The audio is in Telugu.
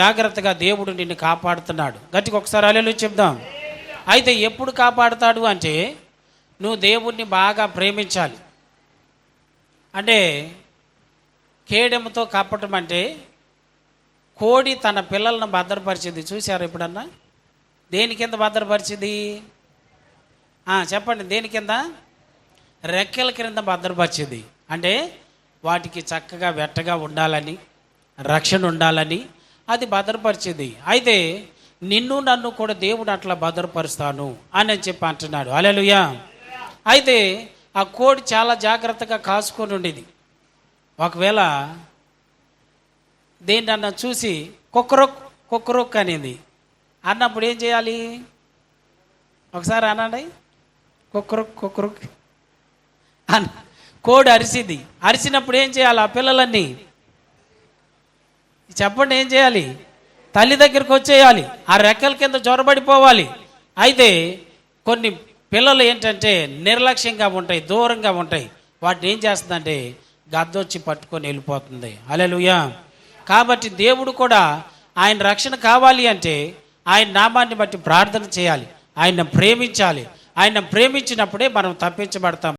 జాగ్రత్తగా దేవుడు నిన్ను కాపాడుతున్నాడు. గట్టిగా ఒకసారి అలెలు చెప్దాం. అయితే ఎప్పుడు కాపాడుతాడు అంటే నువ్వు దేవుణ్ణి బాగా ప్రేమించాలి. అంటే కేడెముతో కప్పటం అంటే కోడి తన పిల్లలను భద్రపరిచింది. చూశారు ఎప్పుడన్నా? దేని కింద భద్రపరిచింది? చెప్పండి దేని కింద? రెక్కల క్రింద భద్రపరిచింది. అంటే వాటికి చక్కగా వెట్టగా ఉండాలని రక్షణ ఉండాలని అది భద్రపరిచింది. అయితే నిన్ను నన్ను కూడా దేవుడు అట్లా భద్రపరుస్తాను అని చెప్పి అంటున్నాడు. అలెలుయా అయితే ఆ కోడి చాలా జాగ్రత్తగా కాసుకొని ఉండేది. ఒకవేళ దేన్నన్నా చూసి కుక్కరొక్ కుక్కరొక్ అనేది. అన్నప్పుడు ఏం చేయాలి? ఒకసారి అనండి. కుక్కరొక్ కుక్కరొక్. అన్న కోడి అరిసింది. అరిసినప్పుడు ఏం చేయాలి? ఆ పిల్లలన్నీ చెప్పండి ఏం చేయాలి? తల్లి దగ్గరికి వచ్చేయాలి. ఆ రెక్కల కింద చొరబడిపోవాలి అయితే కొన్ని పిల్లలు ఏంటంటే నిర్లక్ష్యంగా ఉంటాయి దూరంగా ఉంటాయి. వాటిని ఏం చేస్తుందంటే గద్దొచ్చి పట్టుకొని వెళ్ళిపోతుంది. అలెలుయా కాబట్టి దేవుడు కూడా ఆయన రక్షణ కావాలి అంటే ఆయన నామాన్ని బట్టి ప్రార్థన చేయాలి. ఆయన ప్రేమించాలి. ఆయన ప్రేమించినప్పుడే మనం తప్పించబడతాం.